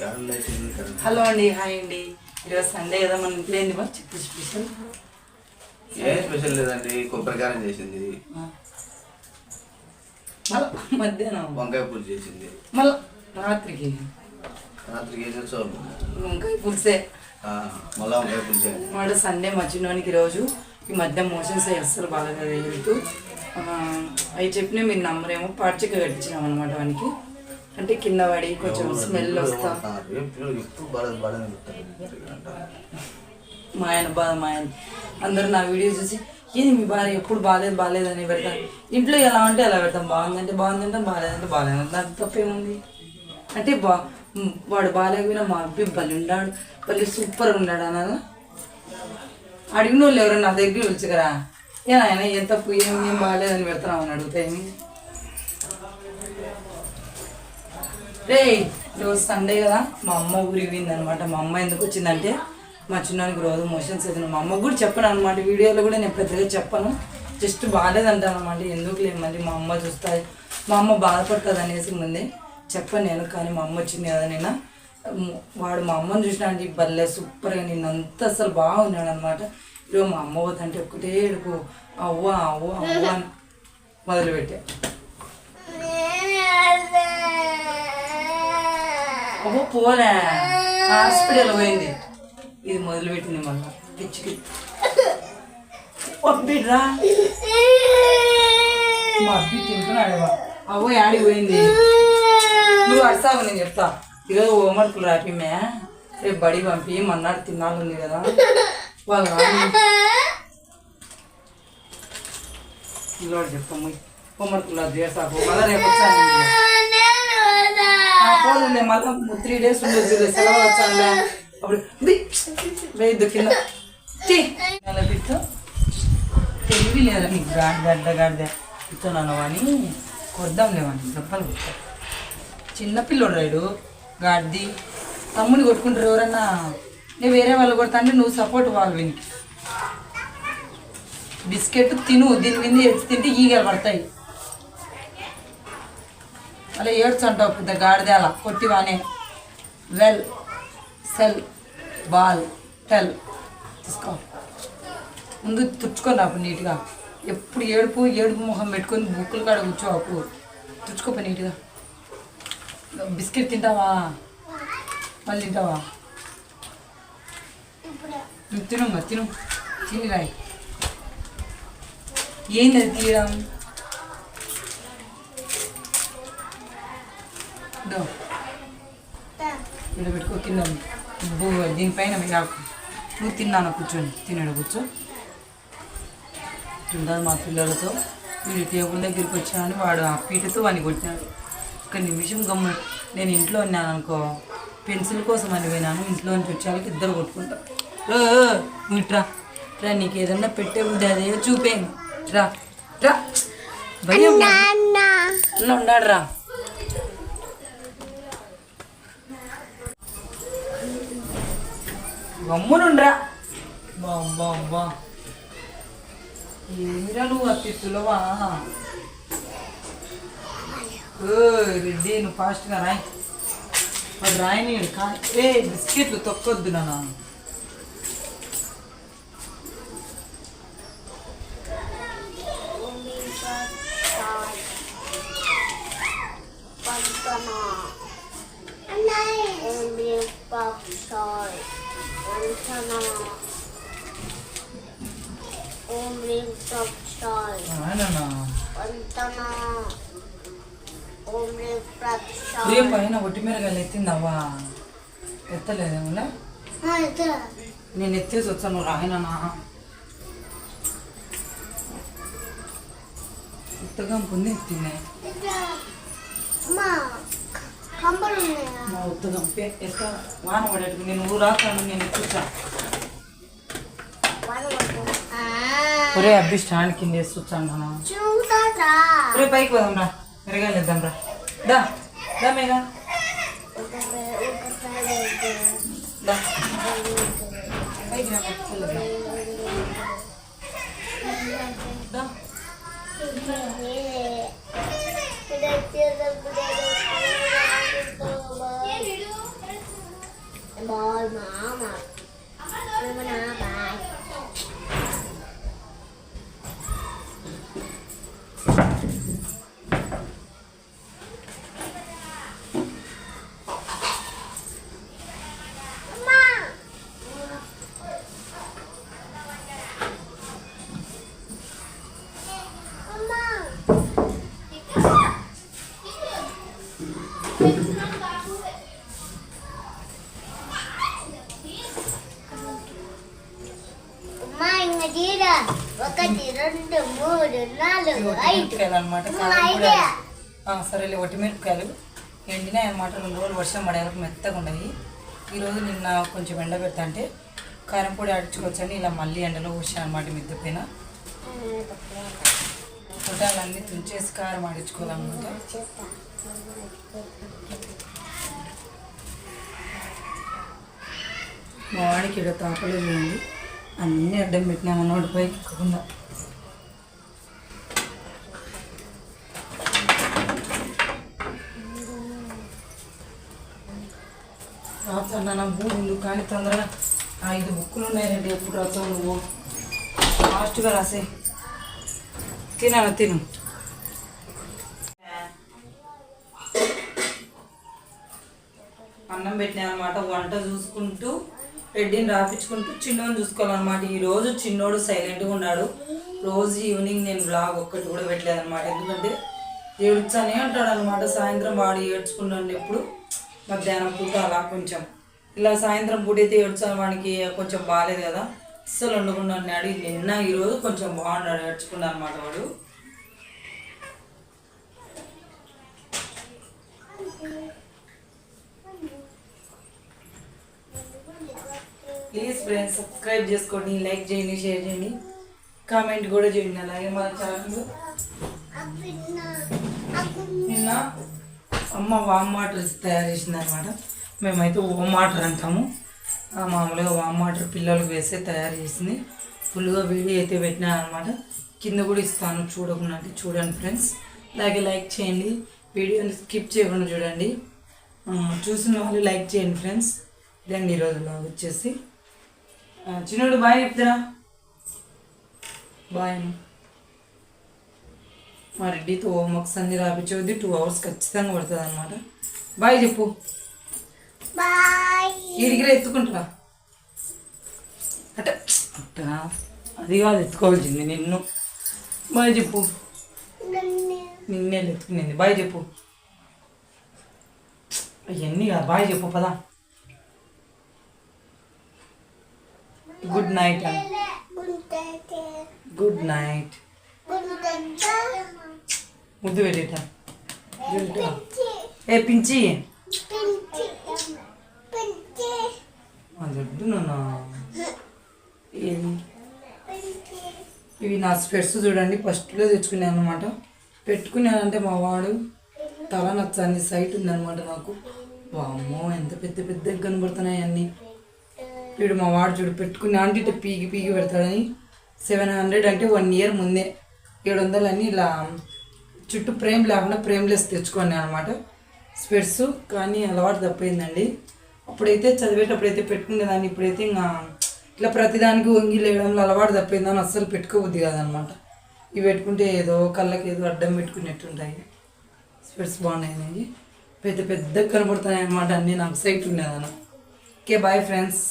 Hello అండి hi అండి. ఈరోజు సండే కదా మన ఇంట్లో ఏంది బా చిక్కు స్పెషల్. ఏం స్పెషల్ లేదండి కొబ్బరికారం చేసింది. మళ్ళా మధ్యాహ్నం. వంకాయ పులుసు చేసింది. మళ్ళా రాత్రికి. రాత్రికి ఏం చేస్తాం వంకాయ పులిసే. మళ్ళా వంకాయ పులుసు. వాడు సండే మర్చినోనికి రోజు ఈ మధ్య మోషన్స్ అస్సలు బాగా వెళ్తూ అవి చెప్పిన మీరు నమ్మరేమో పాచిక కట్టించినాం అనమాట వానికి. అంటే కింద పడి కొంచెం స్మెల్ వస్తా. మా ఆయన బాధ మా ఆయన అందరూ నా వీడియో చూసి ఏది మీ భార్య ఎప్పుడు బాగాలేదు బాగాలేదని పెడతాను ఇంట్లో ఎలా ఉంటే ఎలా పెడతాం. బాగుందంటే బాగుందంటే బాగాలేదంటే బాగాలేదు దానికి తప్పేముంది? అంటే బా వాడు బాగాలేకపోయినా మా అబ్బి బలి ఉన్నాడు బలి సూపర్గా ఉన్నాడు అనాలా అడిగిన వాళ్ళు ఎవరు నా దగ్గర పిలుచుకరా. ఏ ఆయన ఏం తప్పు ఏం ఏం బాగాలేదని పెడతాను అని అడుగుతా రే రోజు సండే కదా మా అమ్మ ఊరికి అనమాట మా అమ్మ ఎందుకు వచ్చిందంటే మా చిన్నానికి రోజు మోషన్స్ అవుతుంది మా అమ్మకు కూడా చెప్పను అనమాట. వీడియోలో కూడా నేను పెద్దగా చెప్పను. జస్ట్ బాగాలేదంటాను అనమాట ఎందుకు లేదు మళ్ళీ మా అమ్మ చూస్తాయి మా అమ్మ బాధపడుతుంది అనేసి ముందే చెప్పను నేను కానీ మా అమ్మ వచ్చింది కదా నేను వాడు మా అమ్మని చూసినా అంటే భలే సూపర్గా నేను అంత అసలు బాగున్నాడు అనమాట ఈరోజు మా అమ్మ పోతుంటే ఒకటే ఏడుపు. అవ్వ అవ్వ అవ్వ అని మొదలుపెట్టా. అవ్వ పోలే. హాస్పిటల్ పోయింది. ఇది మొదలుపెట్టింది మళ్ళా. పిచ్చికి పంపిడ్రా మా అబ్బి తింటున్నాడు అవ్వ యాడికి పోయింది? నువ్వు అడసావు నేను చెప్తా. ఈరోజు హోంవర్క్లు రాపిమే రేపు బడి పంపి మన్నాడు తినాలి కదా. వాళ్ళు పిల్లోడు చెప్పమ్మ. హోంవర్క్లు అది చేసాకు మళ్ళీ రేపు వచ్చాను పోదులే మళ్ళీ త్రీ డేస్ ఉండొచ్చు సెలవు వచ్చానులే. అప్పుడు వేయద్దు కింద. తీ. తెలివి లేదా నీకు గాడి గడ్డ గడ్డ. ఇస్తున్నాను అని కొద్దాం లేవని దెబ్బలు కొడతా. చిన్నపిల్లడు రాడు రాయుడు గాడిది. తమ్ముని కొట్టుకుంటారు ఎవరన్నా? నేను వేరే వాళ్ళు కొడతా అంటే నువ్వు సపోర్ట్ వాళ్ళు వినికి. బిస్కెట్ తిను దీని మీద ఎత్తి తింటే ఈగలు పడతాయి. అలా ఏడ్చుంటావు పెద్ద గాడిదేల. కొట్టివానే. Well sell ball tell. తీసుకో. ముందు తుడుచుకొని అప్పుడు నీట్గా. ఎప్పుడు ఏడుపు ఏడుపు ముఖం పెట్టుకొని బుక్కులు కాడ కూర్చో అప్పుడు. తుడుచుకోపో నీట్గా. బిస్కెట్ తింటావా? మళ్ళీ తింటావా? నువ్వు తిను తిను. తిని రాయి. ఏంది అది తీయడం? ఇక్కడ పెట్టుకో కింద ఉంది. దీనిపైన నువ్వు తిన్నాను కూర్చొని తినడు కూర్చో. ఉండాలి మా పిల్లలతో. వీడి టేబుల్ దగ్గరికి వచ్చానని వాడు ఆ పీటతో వాడిని కొట్టినాడు. ఒక నిమిషం గమ్ము నేను ఇంట్లో ఉన్నాను అనుకో. పెన్సిల్ కోసం అని పోయినాను. ఇంట్లో నుంచి వచ్చాక ఇద్దరు కొట్టుకుంటా. ఓ ఓ, నువ్వు ఇట్రా. రా నీకు ఏదన్నా పెట్టే బుద్ధి అదే చూపేను రా రా. భయం ఉన్నాడు రా గమ్మునుండ్రా. బాబా బా ఏమిరా నువ్వు అత్తిత్తులవా ఓ రెడ్డి నువ్వు ఫాస్ట్గా రాయి. వాడు రాయని ఏ బిస్కెట్లు తొక్కొద్దు నా Sorry. రేపు పైన ఒట్టి మిరగాయలు ఎత్తిందవ్వా ఎత్తలేదేమోలే నేను ఎత్తేసి వచ్చాను రాయనన్నా ఉత్తగా పొంది ఎత్తిందే మా ఉత్తగం. ఎత్త వాన పడేట్టుకు నేను ఊరు రాస్తాను నేను ఎత్తుచ్చా ఒరే అబ్బి స్టాండ్ కింద వేసి వచ్చాను నాన్న. చూడరా ఒరే పైకి పోదాం రా. మిరగాయలు ఇద్దాం రా. దా దా మేఘా. దా. పైకి. దా. bồi mỏ mập Mama bà. మిరపకాయలు అనమాట. సరేలే ఒట్టి మిరపకాయలు ఎండినాయి అనమాట రెండు రోజులు వర్షం పడేలకు మెత్తగా ఉన్నాయి. ఈరోజు నిన్న కొంచెం ఎండ పెడతా అంటే కారం పొడి ఆడించుకోవచ్చని ఇలా మళ్ళీ ఎండలో పోసాను అనమాట మిద్దె పైన. పొటాలన్నీ తుంచేసి కారం ఆడించుకోవాలన్నమాట. మా వాడికి ఇక్కడ తాపలు చూడండి అన్నీ అడ్డం పెట్టినామన్నమాట పైకి ఎక్కకుండా. రాత్రి నా కానీ తొందరగా ఐదు బుక్కులు ఉన్నాయండి ఎప్పుడు రాసావు నువ్వు? ఫాస్ట్గా రాసే. తినాను తిను. అన్నం పెట్టినా వంట చూసుకుంటూ రెడ్డిని రాపించుకుంటూ చిన్నోని చూసుకోవాలన్నమాట. ఈరోజు చిన్నోడు సైలెంట్గా ఉన్నాడు. రోజు ఈవినింగ్ నేను బ్లాగ్ ఒక్కటి కూడా పెట్టలేదు అనమాట ఎందుకంటే ఏడుచానే అంటాడు అనమాట సాయంత్రం వాడు ఏడ్చుకున్నాడు ఎప్పుడు. మధ్యాహ్నం పూట అలా కొంచెం. ఇలా సాయంత్రం పూట అయితే ఏడ్చాను వాడికి కొంచెం బాగాలేదు కదా. అస్సలు ఉండకుండా ఉన్నాడు. నిన్న ఈరోజు కొంచెం బాగున్నాడు. ఏడ్చుకున్నాడు అనమాట వాడు. ప్లీజ్ ఫ్రెండ్స్ సబ్స్క్రైబ్ చేసుకోండి. లైక్ చేయండి షేర్ చేయండి. కామెంట్ కూడా చేయండి. అలాగే మన ఛానల్. నిన్న అమ్మ వామ్ వాటర్ తయారు చేసింది అనమాట మేమైతే ఓమ్ వాటర్ అంటాము. మామూలుగా వామ్ వాటర్ పిల్లలకు వేస్తే తయారు చేసింది. ఫుల్గా వీడియో అయితే పెట్టినా అనమాట కింద కూడా ఇస్తాను చూడకుండా అంటే చూడండి ఫ్రెండ్స్. అలాగే లైక్ చేయండి. వీడియోని స్కిప్ చేయకుండా చూడండి. చూసిన వాళ్ళు లైక్ చేయండి ఫ్రెండ్స్. ఇదండి ఈరోజు లాగ్ వచ్చేసి. చిన్నోడు బాయ్ చెప్తారా? బాయ్ మా రెడ్డితో హోంవర్క్స్ అన్ని రాపించవద్ది టూ అవర్స్ ఖచ్చితంగా పడుతుంది అనమాట బాయ్ చెప్పు. ఎత్తుకుంటారా? అట్ట అట్ట. అది కాదు ఎత్తుకోవాల్సింది నిన్ను. బాయ్ చెప్పు. నిన్నే. ఎత్తుకునేది. బాయ్ చెప్పు. అవన్నీ కాదు. బాయ్ చెప్పు పదా. గుడ్ నైట్ గుడ్ నైట్ ముద్దు పెట్టేట ఏ పించి. ఏది ఇవి నా స్పెట్స్ చూడండి. ఫస్ట్లో తెచ్చుకున్నాను అనమాట పెట్టుకున్నానంటే మా వాడు తల నచ్చని సైట్ ఉందన్నమాట నాకు. వామ్మో ఎంత పెద్ద పెద్దగా కనబడుతున్నాయి అన్నీ. వీడు మా వాడు చూడు పెట్టుకున్నా అంటే ఇట్లా పీకి పీకి పెడతాడని. సెవెన్ హండ్రెడ్ అంటే వన్ ఇయర్ ముందే. ఏడు వందలని ఇలా చుట్టూ ప్రేమ్ లేకుండా ప్రేమ్లెస్ తెచ్చుకోండి అనమాట స్పెట్స్ కానీ అలవాటు తప్పైందండి. అప్పుడైతే చదివేటప్పుడైతే పెట్టుకునేదాన్ని ఇప్పుడైతే ఇంకా ఇట్లా ప్రతిదానికి వంగి లేయడంలో అలవాటు తప్పైందని అస్సలు పెట్టుకోబుద్ది కాదనమాట ఇవి పెట్టుకుంటే ఏదో కళ్ళకి ఏదో అడ్డం పెట్టుకునేట్టుంటాయి. స్పెట్స్ బాగున్నాయి పెద్ద పెద్ద కనబడుతున్నాయి అనమాట అన్నీ నాకు సైట్ ఉండేదాన్ని ఓకే బాయ్ ఫ్రెండ్స్.